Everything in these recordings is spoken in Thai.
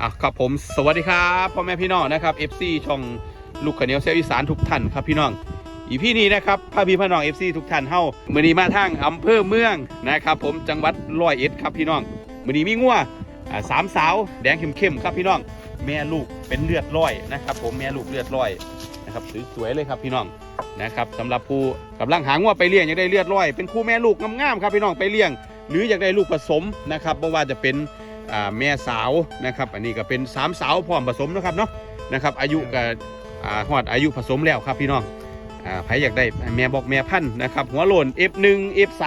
อะครับผมสวัสดีครับพ่อแม่พี่น้องนะครับ FC ช่องลูกขาวเหนียวเซลอีสานทุกท่านครับพี่น้องอีพี่นี้นะครับพาพี่พี่น้อง FC ทุกท่านเฮ้ามือนี้มาทางอำเภอเมืองนะครับ ผมจังหวัดร้อยเอ็ดครับพี่น้องมือนี้มีงัวสามสาวแดงเข้มๆครับพี่น้อง แม่ลูกเป็นเลือดร้อยนะครับ ผมแม่ลูกเลือดร้อยนะครับสวยๆเลยครับพี่น้องนะครับสำหรับผู้กำลังหางัวไปเลี้ยงอยากได้เลือดร้อย เป็นคู่แม่ลูกงามๆครับพี่น้องไปเลี้ยง หรืออยากได้ลูกผสมนะครับไม่ว่าจะเป็น แม่สาวนะครับ อันนี้ก็เป็นสามสาวพร้อมผสมนะครับเนาะนะครับ อายุก็อ่าฮอดอายุผสมแล้วครับพี่น้องอ่าใครอยากได้แม่บอกแม่พันธุ์นะครับ หัวโลน F1 F3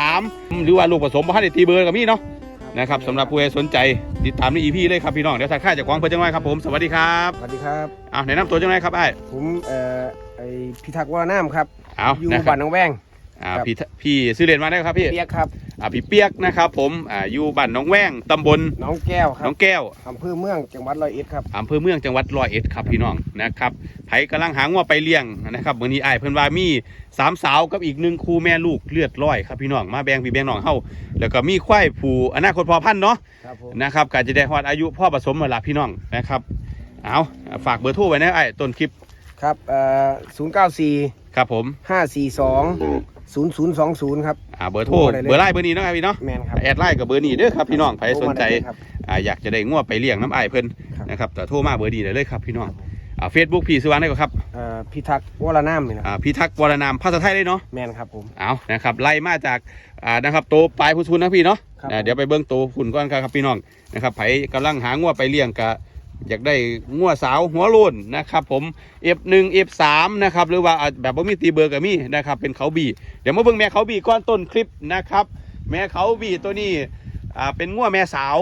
หรือว่าลูกผสมพันธุ์ตีเบอร์ก็มีเนาะนะครับสำหรับผู้ใดสนใจติดตามใน EP เลยครับพี่น้องเดี๋ยวทักทายจากของเพื่อนจังไรครับผมสวัสดีครับสวัสดีครับอ่าแนะนำตัวจังไรครับไอ้ายผมเอ่อไอพิทักษ์วรน้ำครับเอาอยู่นะคบ้ารับนหนองแวง อ่าครับ พี่พี่ซื้อเรียนมาได้ครับพี่เปียกครับอ่าพี่เปียกนะครับ ผมอ่าอยู่บ้านหนองแว้งตำบลหน้องแก้วคหรันบองแก้วอำเภอเมืองจังหวัดร้อยเอ็ดครับ อำเภอเมืองจังหวัดร้อยเอ็ดครับพี่น้องนะครับไผกำลังหางัวไปเลี้ยงนะครับวันนี้อ้ายเพิ่นว่ามีสามสาวกับอีกหนึ่งคู่แม่ลูกเลือดร้อยครับพี่น้องมาแบ่งพี่แบ่งน้องเฮาแล้วก็มีควายผูอนาคตพอพันธุ์เนาะ ครับผมนะครับก็จะได้ฮอดอายุพ่อผสมมาละพี่น้องนะครับ เอาฝากเบอร์โทรไว้นะไอ้ายต้นคลิปครับเอ่อศูนย์เก้าสี่ครับผมห้าสี่สอง ศูนย์ศูนย์สองศูนย์ครับ อ่าเบอร์โทรโทรได้เลย เบอร์ไลน์เบอร์นี้เนาะครับพี่เนาะแมนครับแอดไลน์กับเบอร์นี้เด้อครับพี่น้องใครสนใจโทรมาได้เลยครับ อ่าอยากจะได้งัวไปเลี้ยงน้ำอ้ายเพิ่นครับ นะครับแต่โทรมาเบอร์นี้ได้เลยครับพี่น้องอ่าเฟซบุ๊กพี่ซื้อวางได้ก็ครับเอ่อพิทักษ์วรน้ำนี่นะอ่าพิทักษ์วรนามภาษาไทยเลยเนาะ แมนครับผม เอานะครับ ไล่มาจาก อ่า นะครับ โตปลายพุทุนนะพี่เนาะครับ อ่าเดี๋ยวไปเบิ้งโตฝุ่นก่อนครับพี่น้อง นะครับไผกำลังหางัวไปเลี้ยงกะ อยากได้งัวสาวหัวโลนนะครับผม F1 F3 นะครับหรือว่าอ่าแบบบ่มีตีเบอร์ก็มีนะครับเป็นเขาบีเดี๋ยวมาเบิ้งแม่เขาบีก้อนต้นคลิปนะครับ แม่เขาบีตัวนี้อ่าเป็นงัวแม่สาว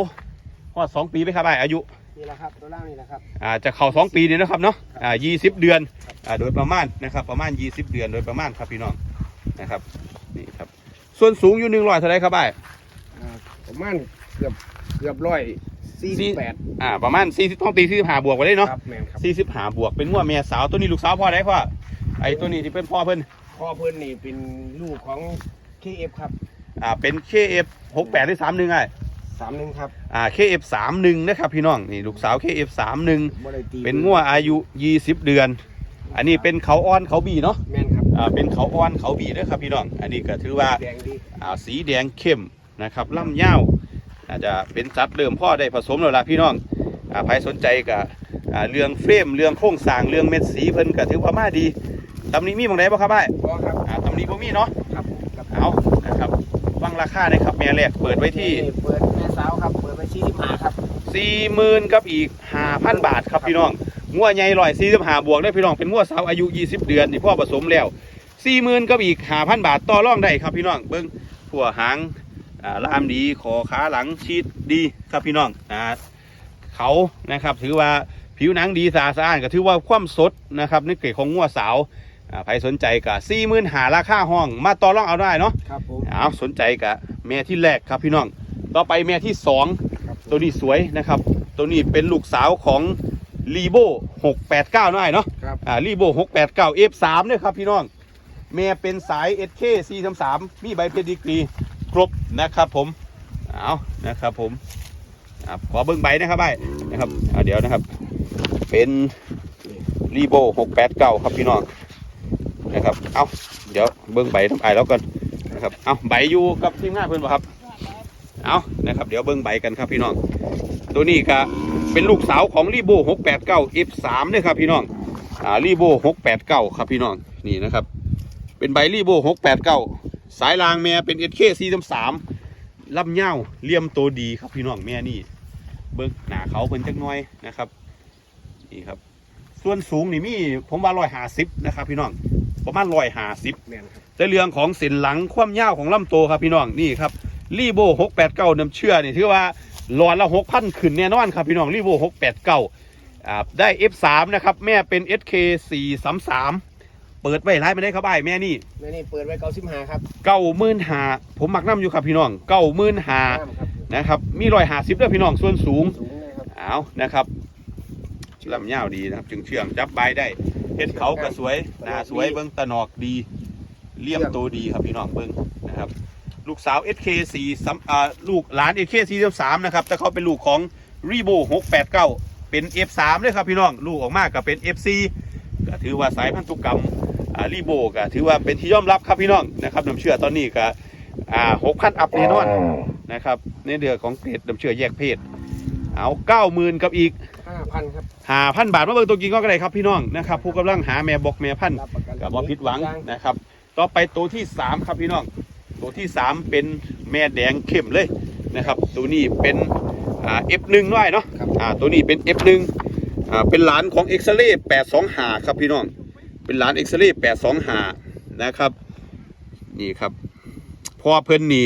ฮอดสองปีไหมครับไอ้อายุนี่แหละครับตัวล่างนี่แหละครับอ่าจะเข้าสองปีนี่นะครับเนาะอ่ายี่สิบเดือนอ่าโดยประมาณนะครับประมาณยี่สิบเดือนโดยประมาณครับพี่น้องนะครับนี่ครับ ส่วนสูงอยู่หนึ่งร้อยเท่าไรครับไอ้ายอ่าประมาณเกือบเกือบร้อย สี่สิบแปดอ่าประมาณสี่สิบต้องตีสี่สิบห้าบวกไว้เลยเนาะครับแมนครับสี่สิบห้าบวกเป็นงัวแม่สาวตัวนี้ลูกสาวพ่อได้พ่อไอ้ตัวนี้ที่เป็นพ่อเพิ่นพ่อเพื่อนนี่เป็นลูกของ KF ครับอ่าเป็น KF หกแปดหรือสามหนึ่งไอ้สามหนึ่งครับอ่า KF สามหนึ่งนะครับพี่น้องนี่ลูกสาว KF สามหนึ่งบ่ได้ตีเป็นงัวอายุยี่สิบเดือน อันนี้เป็นเขาอ้อนเขาบีเนาะแมนครับอ่าเป็นเขาอ้อนเขาบีเด้อครับพี่น้อง อันนี้ก็ถือว่าแดงดีอ่าสีแดงเข้มนะครับล่ำยาว อาจจะเป็นสัตว์เริ่มพ่อได้ผสมแล้วล่ะพี่น้องอ่าใครสนใจกับอ่าเรื่องเฟรมเรื่องโครงสร้างเรื่องเม็ดสีเพิ่นก็ถือว่ามาดีตำนี้มีบางไหนบ่ครับไอ้ายพอครับอ่าตำนี้บ่มีเนาะครับครับเอานะครับฟังราคาเลยครับแม่แรกเปิดไว้ที่เปิดแม่สาวครับเปิดไปชี้ที่หาครับ40,000กับอีก5,000บาทครับพี่น้องงัวใหญ่ร้อยสี่สิบห้าบวกได้พี่น้องเป็นงัวสาวอายุ20เดือนที่พ่อผสมแล้ว40,000กับอีก5,000บาทต่อรองได้ครับพี่น้องเบิ่งผัวหางอ่า ลามดีคอขาหลังชีดดีครับพี่น้องอ่าเขานะครับถือว่าผิวหนังดีสะอาดสะอ้านก็ถือว่าความสดนะครับนึกเกตของงัวสาวอ่าใครสนใจก็สี่หมื่นหาราคาห้อง มาต่อรองเอาได้เนาะครับผมเอาสนใจกับแม่ที่แรกครับพี่น้อง ต่อไปแม่ที่สองครับตัวนี้สวยนะครับ ตัวนี้เป็นลูกสาวของรีโบ689น้อยเนาะครับอ่ารีโบ689 F3 เนี่ยครับพี่น้องแม่เป็นสาย SK 433มีใบเพดดีกรี ครบนะครับผมเอานะครับผมอขอเบิ้งใบนะครับใบนะครับอ่าเดี๋ยวนะครับ เป็นรีโบ689ครับพี่น้องนะครับเอาเดี๋ยวเบิ้งใบทำไอแล้วกันนะครับเอาใบอยู่กับทีมงานเพื่อนบ่ครับเอานะครับ เดี๋ยวเบิ้งใบกันครับพี่น้อง ตัวนี้ก็เป็นลูกสาวของรีโบ689 F3 เนี่ยครับพี่น้องอ่ารีโบ689ครับพี่น้องนี่นะครับ เป็นใบรีโบ689 สายรางแม่เป็น SK 433ลำเง่าเลี่ยมตัวดีครับพี่น้องแม่นี่ เบิ้งหนาเขาเพิ่นจักหน้อยนะครับนี่ครับ ส่วนสูงนี่มีผมว่าร้อยหาสิบนะครับพี่น้องประมาณร้อยหาสิบแมนครับแต่เรื่องของเส้นหลังความยาวของลำตัวครับพี่น้องนี่ครับรีโบหกแปดเก้าน้ำเชื่อนี่ถือว่าหลอดละหกพันขึ้นแน่นอนครับพี่น้องรีโบหกแปดเก้าอ่าได้ F3 นะครับ แม่เป็น SK สี่สามสาม เปิดไว้ร้ายไม่ได้ครับไอ้ายแม่นี่แม่นี่เปิดไว้เก้าสิบหาครับเก้าหมื่นหาผมมักน้ำอยู่ครับพี่น้องเก้าหมื่นหาน้ำครับนะครับ มีรอยหาสิบด้วยพี่น้องส่วนสูง สูงเลยครับเอานะครับลำยาวดีนะครับจึงเชื่องจับใบได้เห็ดเขาก็สวยหน้าสวยเบิ้งตะนอกดีเลี่ยมตัวดีครับพี่น้องเบิ้งนะครับ ลูกสาว SK4 ซ้ำอ่าลูกหลาน SK43 นะครับแต่เขาเป็นลูกของ r e b o 689 เป็น F3 เลยครับพี่น้อง ลูกออกมาก็เป็น FC ก็ถือว่าสายพันธุกรรมอ่า รีโบก็ถือว่าเป็นที่ยอมรับครับพี่น้องนะครับน้ำเชื่อตอนนี้ก็อ่าหกพันอัพแน่นอนนะครับในเดือของเกรดน้ำเชื่อแยกเพศเอาเก้าหมื่นกับอีกห้าพันครับหาพันบาทมาเบิ่งตัวกินก็ได้ครับพี่น้องนะครับผู้กำลังหาแม่บอกแม่พันธุ์รับประกันกับว่าผิดหวังนะครับต่อไปตัวที่สามครับพี่น้องตัวที่สามเป็นแม่แดงเข้มเลยนะครับ ตัวนี้เป็นอ่า F1 ด้วยเนาะครับอ่าตัวนี้เป็น F1 อ่าเป็นหลานของเอ็กซเรย์825ครับพี่น้อง เป็นหลานเอ็กซเรย์825นะครับ นี่ครับ พอเพิ่นนี่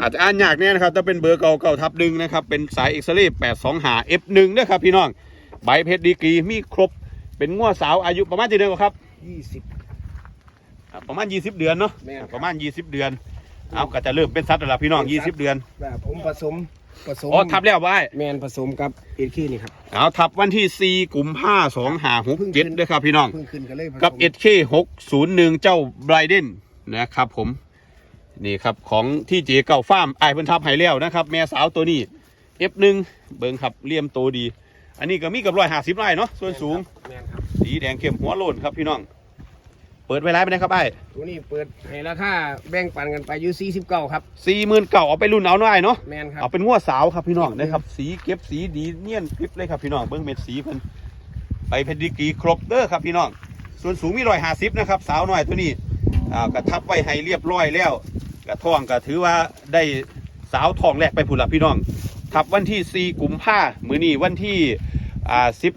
อาจจะอ่านยากแน่นะครับ ถ้าเป็นเบอร์เก่าเก่าทับหนึ่งนะครับ เป็นสายเอ็กซเรย์825 F1 นะครับพี่น้อง ใบเพชรดีกรีมีครบ เป็นง้วสาวอายุประมาณกี่เดือนกว่าครับยี่สิบอ่าประมาณ 20 เดือนเนาะแม่นครับประมาณ 20 เดือน เอาก็จะเริ่มเป็นสัตว์แล้วล่ะพี่น้อง 20 เดือนแบบผมผสม ผสมอ๋อทับแล้วไว้แมนผสมกับเอ็ดขี้นี่ครับเอาทับวันที่4กุมภาสองหาหกเจ็ดด้วยครับพี่น้อง เพิ่งขึ้นกันเลยผสมกับ SK 601เจ้าไบรเดนนะครับผม นี่ครับของที่เจเก่าฟาร์มไอายเพิ่นทับให้แล้วนะครับ แม่สาวตัวนี้ F1 เบิ่งครับเลี่ยมโตดี อันนี้ก็มีกับร้อยห้าสิบไร่เนาะส่วนสูง แมนครับ สีแดงเข้มหัวโลนครับพี่น้อง เปิดไว้ร้ายไปนะครับไอ้ตัวนี้เปิดให้ราคาแบ่งปันกันไปอยู่สี่สิบเก้าครับสี่หมื่นเก่าเอาไปรุ่นเอาหน่อยเนาะแมนครับเอาเป็นงวดสาวครับพี่น้องนะครับ สีเก็บสีดีเนียนกริบเลยครับพี่น้องเบิ้งเม็ดสีเพิ่นไปเพชรดีกรีครบเด้อครับพี่น้อง ส่วนสูงมีรอยหาสิบนะครับ สาวหน่อยตัวนี้อ่ากระทับไว้ให้เรียบร้อยแล้วกระท้องก็ถือว่าได้สาวทองแรกไปผุนละพี่น้องทับวันที่4กุมภามือนี้วันที่อ่าสิบ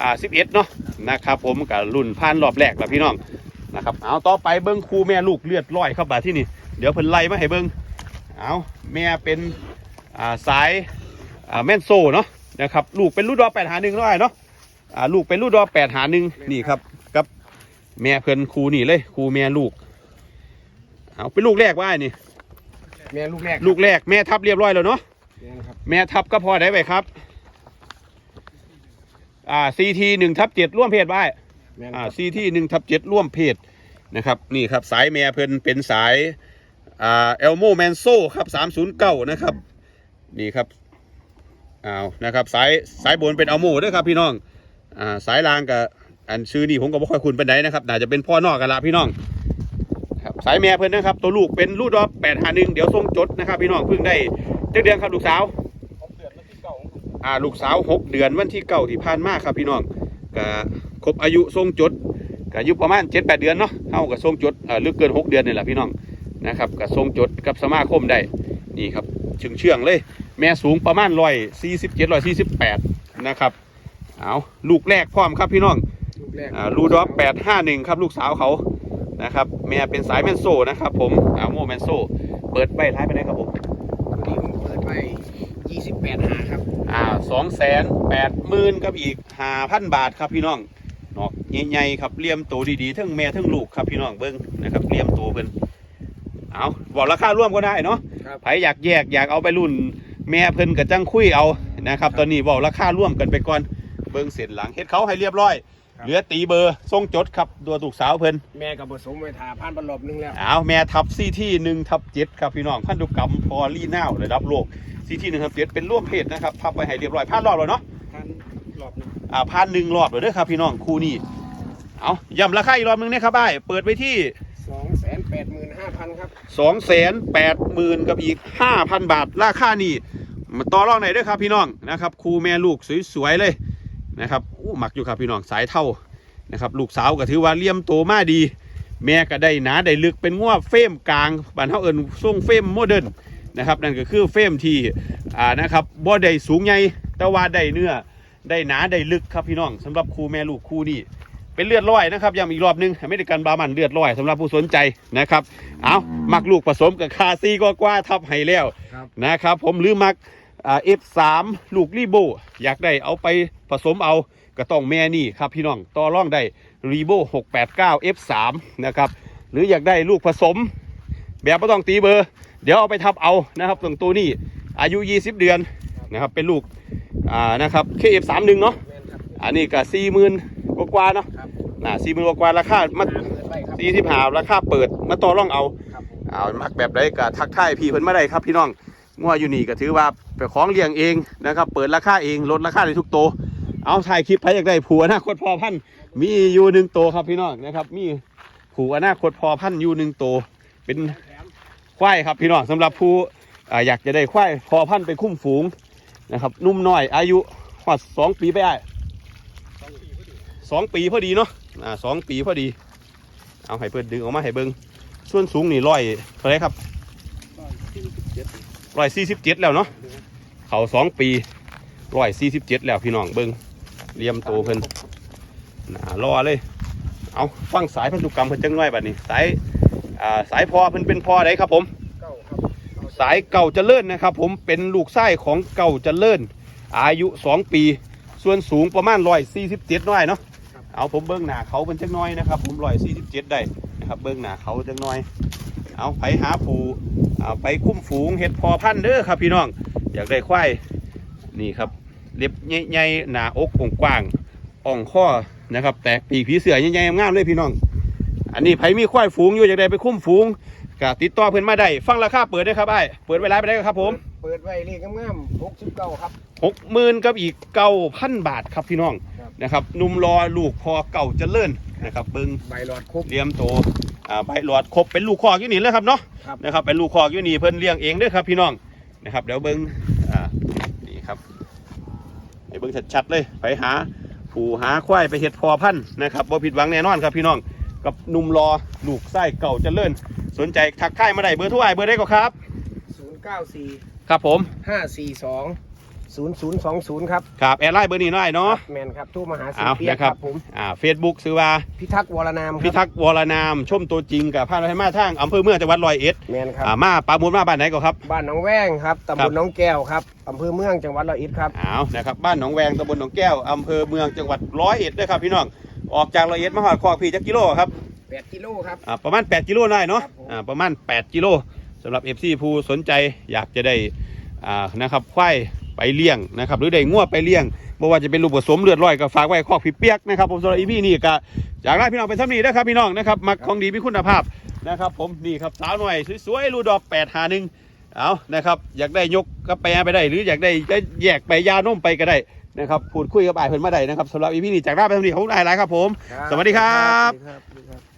อ่าสิบเอ็ดเนาะนะครับผมกับรุ่นผ่านรอบแรกแล้วพี่น้องนะครับเอาต่อไปเบิ้งครูแม่ลูกเลือดร้อยครับบาดที่นี่เดี๋ยวเพิ่นไล่มาให้เบิ้งเอาแม่เป็นอ่าสายอ่าแม่นโซเนาะนะครับลูกเป็นลูกดอแปดหาหนึ่งร้อยเนาะอ่าลูกเป็นลูกดอแปดหาหนึ่งนี่ครับกับแม่เพิ่นครูนี่เลยครูแม่ลูกเอาเป็นลูกแรกว่าไอ้นี่แมนลูกแรกลูกแรกแม่ทับเรียบร้อยแล้วเนาะแมนครับแม่ทับก็พอได้ไปครับ อ่าซีทีหนึ่งทับเจ็ดร่วมเพศไว้แมนคอ่ารับซีทีหนึ่งทับเจ็ดร่วมเพศนะครับนี่ครับสายแม่เพิ่นเป็นสายอ่าเอลโมแมนโซครับสามศูนย์เก้านะครับนี่ครับอ้าวนะครับสายสายบนเป็นเอลโมด้วยครับพี่น้องอ่าสายล่างกับอันชื่อนี่ผมก็บ่ค่อยคุ้นปานใดนะครับน่าจะเป็นพ่อนอกกันละพี่น้องครับสายแม่เพิ่นนะครับตัวลูกเป็นลูกดอกแปดหาหนึ่งเดี๋ยวส่งจดนะครับพี่น้องเพิ่งได้เจ็ดเดือนครับลูกสาว อ่าลูกสาวหกเดือนวันที่เก้าที่ผ่านมาครับพี่น้องก็ครบอายุทรงจดก็อายุประมาณเจ็ดแปดเดือนเนาะเท่ากับทรงจดเอ่อหรือเกินหกเดือนนี่แหละพี่น้องนะครับกับทรงจดกับสมาคมได้นี่ครับเชื่องเชื่องๆเลย แม่สูงประมาณร้อยสี่สิบเจ็ดร้อยสี่สิบแปดนะครับเอาลูกแรกพร้อมครับพี่น้องลูกแรกอ่าลูดอฟแปดห้าหนึ่งครับลูกสาวเขานะครับแม่เป็นสายแมนโซนะครับผมอ่าโมแมนโซเปิดใบท้ายไปได้ครับผมตัวนี้ผมเปิดไปยี่สิบแปดหาครับ อ่าสองแสนแปดหมื่นกับอีกห้าพันบาทครับพี่น้องเนาะใหญ่ๆครับเลี่ยมตัวดีๆทั้งแม่ทั้งลูกครับพี่น้องเบิ้งนะครับเลี่ยมตัวเพิ่นเอาบอกราคาร่วมก็ได้เนาะครับใครอยากแยกอยากเอาไปรุ่น แม่เพิ่นกับจังคุยเอานะครับ ตอนนี้บอกราคาร่วมกันไปก่อนเบิ้งเสร็จหลังเฮ็ดเขาให้เรียบร้อย เหลือตีเบอร์ทรงจดครับตัวถูกสาวเพิ่นแม่กับผสมไว้ทาผ่านบรรลบนึงแล้วเอาแม่ทับซีที่หนึ่งทับเจ็ดครับพี่น้องพันธุกรรมพอลีน่าวระดับโลกซีที่หนึ่งทับเจ็ดเป็นร่วมเพศนะครับทับไปให้เรียบร้อยผ่านรอบแล้วเนาะผ่านรอบนึงอ่าพันหนึ่งรอบเลยเด้อครับพี่น้องคู่นี้เอาย้ำราคาอีกรอบหนึงนะครับไอ้ายเปิดไว้ที่สองแสนแปดหมื่นห้าพันครับสองแสนแปดหมื่นกับอีกห้าพันบาทราคานี่มาต่อรองไหนอยเด้อครับพี่น้องนะครับคู่แม่ลูกสวยๆเลย นะครับอู้หมักอยู่ครับพี่น้องสายเท่านะครับลูกสาวก็ถือว่าเลี่ยมโตมาดี แม่ก็ได้หนาได้ลึกเป็นง้วเฟรมกลางบ้านเฮาเอิ้นทรงเฟรมโมเดิร์นนะครับนั่นก็คือเฟรมที่อ่านะครับบ่ได้สูงใหญ่แต่ว่าได้เนื้อได้หนาได้ลึกครับพี่น้องสำหรับคู่แม่ลูกคู่นี้เป็นเลือดร้อยนะครับย้ำอีกรอบหนึงอเมริกันบาร์มันเลือดร้อยสำหรับผู้สนใจนะครับเอามักลูกผสมกับคาซีก็กว่าทับให้แล้วครับนะครับผมหรือมัก เอฟสามลูกรีโบ อยากได้เอาไปผสมเอาก็ต้องแม่นี่ครับพี่น้องต่อร่องได้รีโบ689 F3 นะครับหรืออยากได้ลูกผสม แบบไม่ต้องตีเบอร์ เดี๋ยวเอาไปทับเอานะครับตรงตัวนี้อายุ 20 เดือนนะครับเป็นลูกอ่านะครับ KF31 เนาะแม่นครับอันนี้ก็สี่หมื่นกว่าๆเนาะครับน่ะสี่หมื่นกว่าๆราคามาเปิดไปครับสี่ที่หาราคาเปิดมาต่อรองเอาครับผมเอามักแบบใดก็ทักทายพี่เพิ่นมาได้ครับพี่น้อง งัวอยู่นี่ก็ถือว่าเป็นของเลี้ยงเองนะครับเปิดราคาเองลดราคาในทุกโต เอาถ่ายคลิปไปอยากได้ผัวอนาคตพอพันมีอยู่หนึ่งโตครับพี่น้องนะครับ มีผัวอนาคตพอพันอยู่หนึ่งโต เป็นควายครับพี่น้องสำหรับผู้อยากจะได้ควายพอพันไปคุ้มฝูงนะครับ นุ่มน้อยอายุหอดสองปีไปได้สองปีพอดีเนาะอ่าสองปีพอดี เอาให้เพิ่นดึงออกมาให้เบิงส่วนสูงนี่ร้อยเท่าไรครับ ร้อยสี่สิบเจ็ดแล้วเนาะเขาสองปีร้อยสี่สิบเจ็ดแล้วพี่น้องเบิงเลียมโตเพิ่นหนารอเลย เอาฟังสายพันธุกรรมเพิ่นจังน้อยบัดนี้ สายอ่าสายพอเพิ่นเป็นพอไดครับผมสายเก่าเจริญนะครับ ผมเป็นลูกไส้ของเก่าเจริญอายุ2ปี ส่วนสูงประมาณร้อยสี่สิบเจ็ดน้อยเนาะเอาผมเบิ้งหน้าเขาเป็นจักหน้อยนะครับ ผมร้อยสี่สิบเจ็ดได้นะครับ เบิ้งหน้าเขาจักหน้อย เอาไปหาผูเอาไปคุ้มฝูงเห็ดพอพันธุ์เด้อครับพี่น้อง อยากได้ควายนี่ครับเล็บใหญ่ๆหน้าอกกว้างๆอ่องข้อนะครับ แตกปีกผีเสือใหญ่ๆงามๆเลยพี่น้อง อันนี้ไผมีควายฝูงอยู่อยากได้ไปคุ้มฝูงก็ติดต่อเพื่อนมาได้ฟังราคาเปิดได้ครับไอ้ายเปิดเวลาไปได้ครับผม เปิดไว้เลขงามๆหกสิบเก้าครับหกหมื่นกับอีกเก้าพันบาทครับพี่น้องครับนะครับหนุ่มรอลูกพอเก่าเจะเลื่อนนะครับเบิงใบหลอดครบเลี้ยมโต อ่าใบหลอดครบเป็นลูกคอกอยู่นี่เลยครับเนาะครับนะครับเป็นลูกคอกอยู่นี่เพิ่นเลี้ยงเองเด้วยครับพี่น้องนะครับเดี๋ยวเบิงอ่านี่ครับให้เบิงชัดๆเลยไปหาผู้หาควายไปเห็ดพอพันธุ์นะครับบ่ผิดหวังแน่นอนครับพี่น้องกับหนุ่มรอลูกไส้เก่าเจะเลื่อนสนใจทักทายมาได้เบอร์โทั่วไอ้ายเบอร์ได้ก็ครับศูนย์เก้าสี่ครับผมห้าสี่สอง ศูนย์ศูนย์สองศูนย์ครับครับ แอดไลน์เบอร์นี้หน่อยเนาะแมนครับทูตมหาสิเอาเปียกนะคครัรับบผมอ่าเฟซบุ๊กซื้อว่า พิทักษ์วรนามคพิรับทักษ์วรนาม ชมตัวจริงกับพาเราให้มาทางอำเภอเมืองจังหวัดร้อยเอ็ดแมนครับอ่ามาปลามูลมาบ้านไหนก็ครับ บ้านหนองแว้งครับตำครับบลหน้องแก้วครับอำเภอเมืองจังหวัดร้อยเอ็ดครับ อ้าวนะครับบ้านหนองแวงตำบลหนองแก้วอำเภอเมืองจังหวัดร้อยเอ็ดด้วยครับพี่น้องออกจากร้อยเอ็ดมาหอดคอกพี่จักกิโลครับ8กิโลครับ อ่าประมาณ 8 กิโลได้เนาะครับผม อ่าประมาณ 8 กิโลสำหรับ FC ผู้สนใจอยากจะได้อ่านะครับควาย ไปเลี้ยงนะครับหรือได้งัวไปเลี้ยงบ่ว่าจะเป็นลูกผสมเลือดร้อยก็ฝากไว้คอกพี่เปียกนะครับผมสำหรับอีพีนี่ก็จากนั้นพี่น้องเป็นท่านี้นะครับพี่น้องนะครับมักของดีมีคุณภาพนะครับ ผมนี่ครับสาวหน่อยสวยๆรูดอก8หาหนึ่งเอานะครับอยากได้ยกก็ไปไปได้ หรืออยากได้จะแยกไปยานมไปก็ได้นะครับพูดคุยกับอ้ายเพิ่นมาได้นะครับสำหรับอีพีนี้จากนั้นเป็นท่านี้ของอ้ายหลายครับผม สวัสดีครับสวัสดีครับ